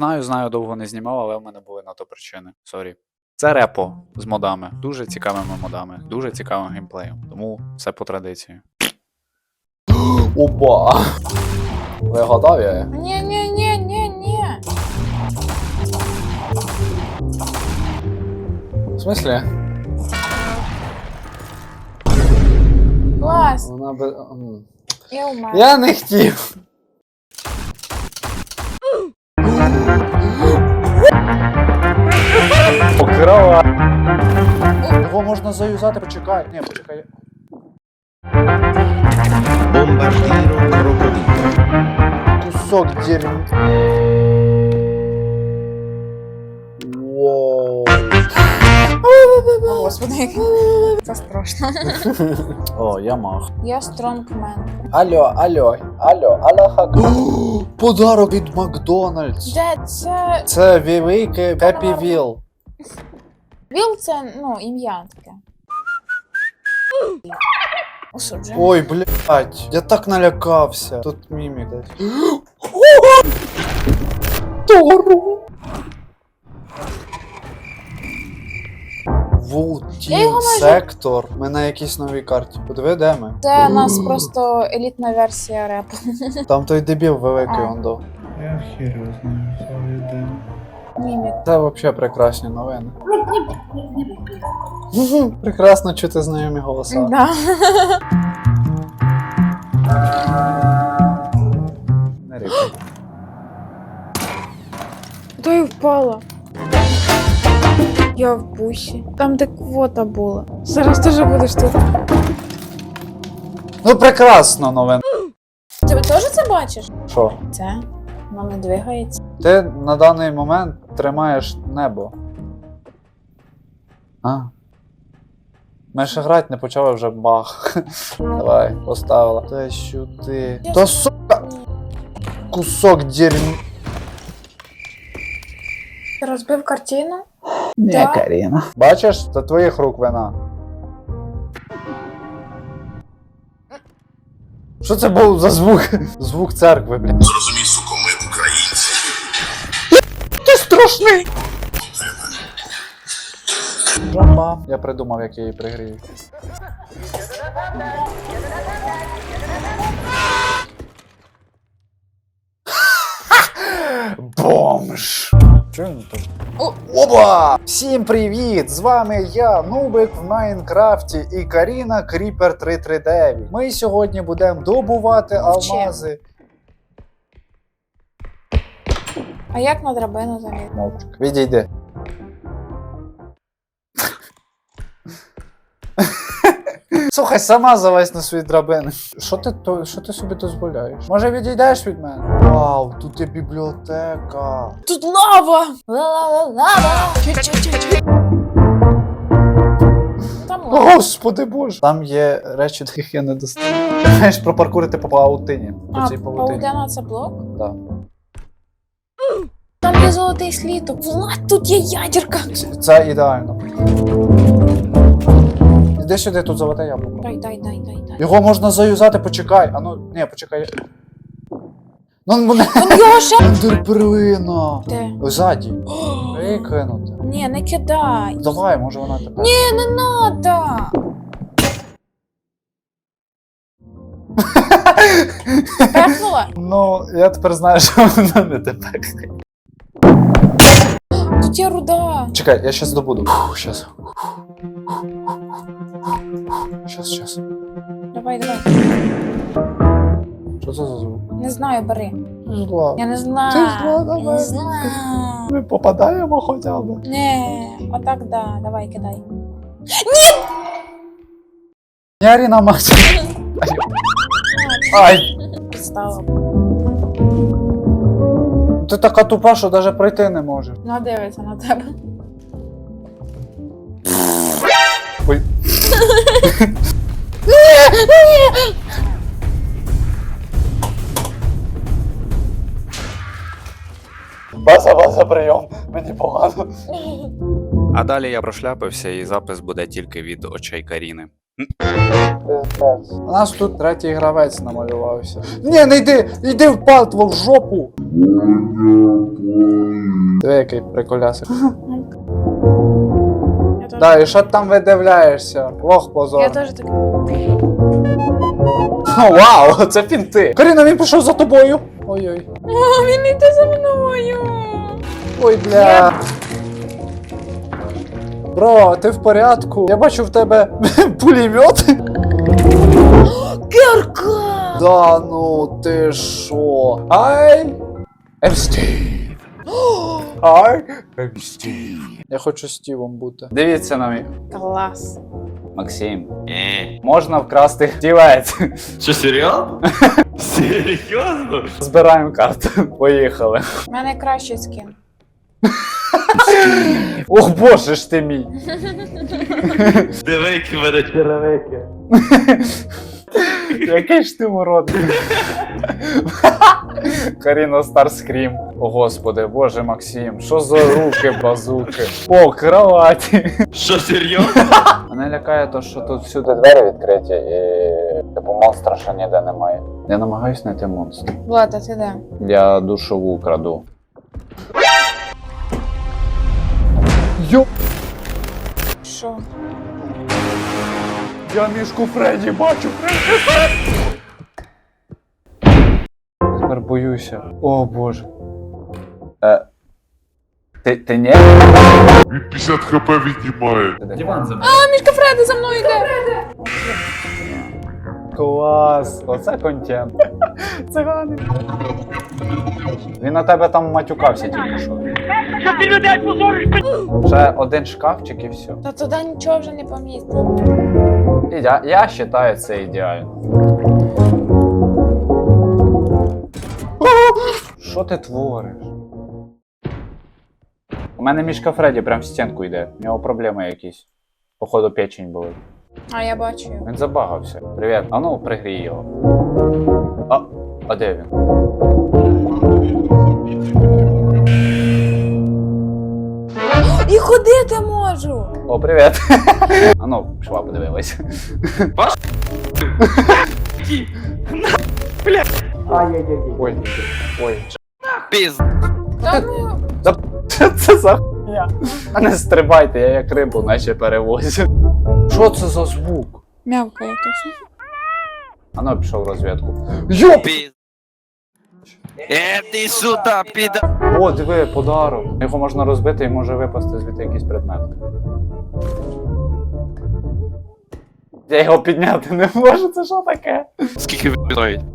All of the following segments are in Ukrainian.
Знаю, знаю, довго не знімав, але в мене були на то причини. Сорі. Це репо з модами, дуже цікавими модами, дуже цікавим геймплеєм. Тому все по традиції. Опа! Ви готові? Ні, ні, ні, ні, ні. В смислі? Клас. Вона умер. Я не хотів. Його можна заюзати, почекай. Ні, почекай. Кусок дерьма. Воу. О, Господи, це страшно. О, я мах. Я стронгмен. Алло, алло, алло, алло, Подарок від Макдональдс. Де це. Це велике Happy Wheel. Віл це, ну, ім'я таке. Ой, блядь, я так налякався. Тут мімік десь. Тору. Ву, Я його Тім, майже- сектор. Ми на якійсь новій карті. Подиви, де ми? Це у нас просто елітна версія репу. Там той дебіл великий А. он до. Я хер його знаю, Мімік. Це взагалі прекрасні новини. Прекрасно чути знайомі голоса. Да. То й впала. Я в бусі. Там, де квота була. Зараз теж будеш тут. Ну прекрасно новина. Ти теж це бачиш? Що? Це. Воно не двигається. Ти на даний момент тримаєш небо. А. Ми ще грати не почали вже бах. Давай, поставила. Та сюди. Та сука! Кусок дерьм. Ти розбив картину? Ні, Да. Каріна. Бачиш, це твоїх рук вина. Що це був за звук? Звук церкви, блін. Зрозумій, страшний! Жаба. Я придумав, як я її пригрію. Бомж! Чого він тут? О! Оба! Всім привіт! З вами я, Нубик в Майнкрафті і Каріна Кріпер 339. Ми сьогодні будемо добувати алмази. А як на драбину заліз? Мовчик. Відійди. Слухай, сама залазь на свої драбини. Що ти, то, що ти собі дозволяєш? Може відійдеш від мене? Вау, тут є бібліотека. Тут лава! Ла-ла-ла-лава! Чу-чу-чу-чу. Там О, лава. Господи боже. Там є речі, до яких я не достану. Ти маєш пропаркурити по паутині. По А, цій павутині. паутина це блок? Да. Там є золотий сліток. Влад, тут є ядерка. Це- ідеально. Іди сюди, тут золоте яблуко. Дай, дай, дай, дай, дай. Його можна заюзати, почекай. А ну, ні, почекай. Ну, мене. Он його ще. Де? Ззаді. Викинути. Ні, не кидай. Давай, може вона тепер. Ні, не надо. Пехнула? Ну, я тепер знаю, що вона не тепер. Тут є руда. Чекай, я щас добуду. Фух, щас. Щас, щас. Давай, давай. Що це за звук? Не знаю, бери. Зла. Я не знаю. Ти зла, давай. не знаю. Ми попадаємо хоча б. Не, отак да. Давай, кидай. Яріна мать. Ай! Підстава. Ти така тупа, що навіть пройти не можеш. Ну, дивиться на тебе. Ой. База, база, прийом. Мені погано. А далі я прошляпився, і запис буде тільки від очей Каріни. У нас тут третій гравець намалювався. Ні, не йди! Йди в патво в жопу! Диви, який приколясик. Да, і що ти там видивляєшся? Лох позор. я теж так. О, вау, це фінти. Каріна, він пішов за тобою. Ой-ой. О, він йде за мною. Ой, бля. Бро, ти в порядку? Я бачу в тебе пулемет. Кирка! Да ну ти шо? Ай! Ем Стів. Ай! Ем Стів. Я хочу Стівом бути. Дивіться на мій. Клас. Максим. Можна вкрасти стівець. Що, серйозно? Серйозно? Збираємо карту. Поїхали. У мене кращий скін. Ох боже ж ти мій. Диви, мене черевики. Який ж ти урод. Каріна Старскрім. О господи, боже Максим, що за руки базуки? О, кроваті. Що, серйозно? Мене лякає то, що тут всюди двері відкриті і типу монстра ще ніде немає. Я намагаюсь знайти монстра. Влад, а ти де? Я душову краду. Йо! Що? Я мішку Фредді бачу! Фредді! Тепер боюся. О боже. Е. Ти, ти не? Він 50 хп віднімає. А, мішка Фреда за мною йде. Клас! Оце контент. Цигани. Він на тебе там матюкався тільки що. Що ти людей позориш? Ще один шкафчик і все. Та туди нічого вже не помістить. Я, я вважаю це ідеально. Що ти твориш? У мене мішка Фредді прям в стінку йде. У нього проблеми якісь. Походу печень були. А я бачу його. Він забагався. Привіт. А ну, пригрій його. А, а де він? І ходити можу! О, привіт. А ну, пішла подивилась. Ой, ой. Піз. Та ну, це за хуйня? А не стрибайте, я як рибу наче перевозю. Що це за звук? м'явкає хтось. А ну пішов в розвідку. Йоп! Е, ти сюди, піда. О, диви, подарок. Його можна розбити і може випасти звідти якийсь предмет. Я його підняти не можу, це що таке? Скільки він стоїть?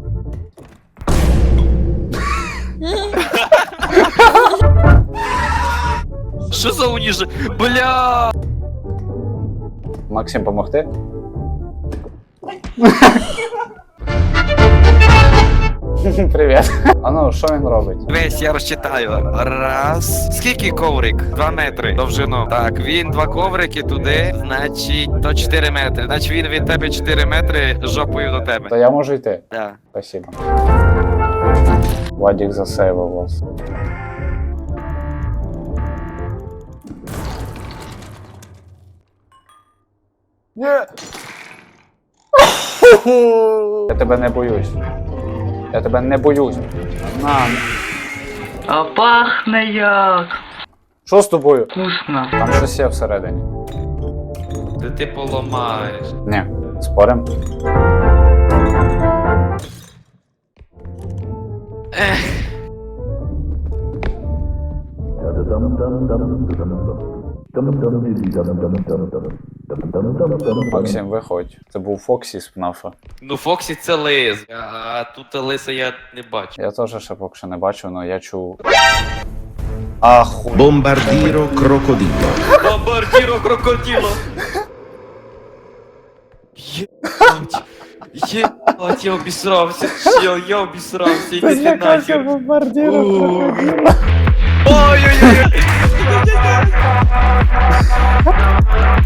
Що за уніже? Бля! Максим, помогти? Привіт. А ну, що він робить? Весь я розчитаю. Раз. Скільки коврик? Два метри довжину. Так, він два коврики туди, значить, то 4 метри. Значить він від тебе 4 метри жопою до То тебе. я можу йти. Да. Спасибо. Вадик засейвив вас. Ні. Я тебе не боюсь. Я тебе не боюсь. На. А пахне як Що з тобою? вкусно. Там щось є всередині. Ти ти поламаєш. Ні. Спорим? Максим, виходь. Це був Фоксі з ФНАФа. Ну, Фоксі це лис, а тут лиса я не бачу. Я теж ще поки що не бачив, але я чув. Аху. Bombardiro crocodilo. Бомбардіро крокодило! Єбать! Єбать, я обісрався! Я, я обісрався, іди ти нахер! бомбардіро Oy yeah yeah.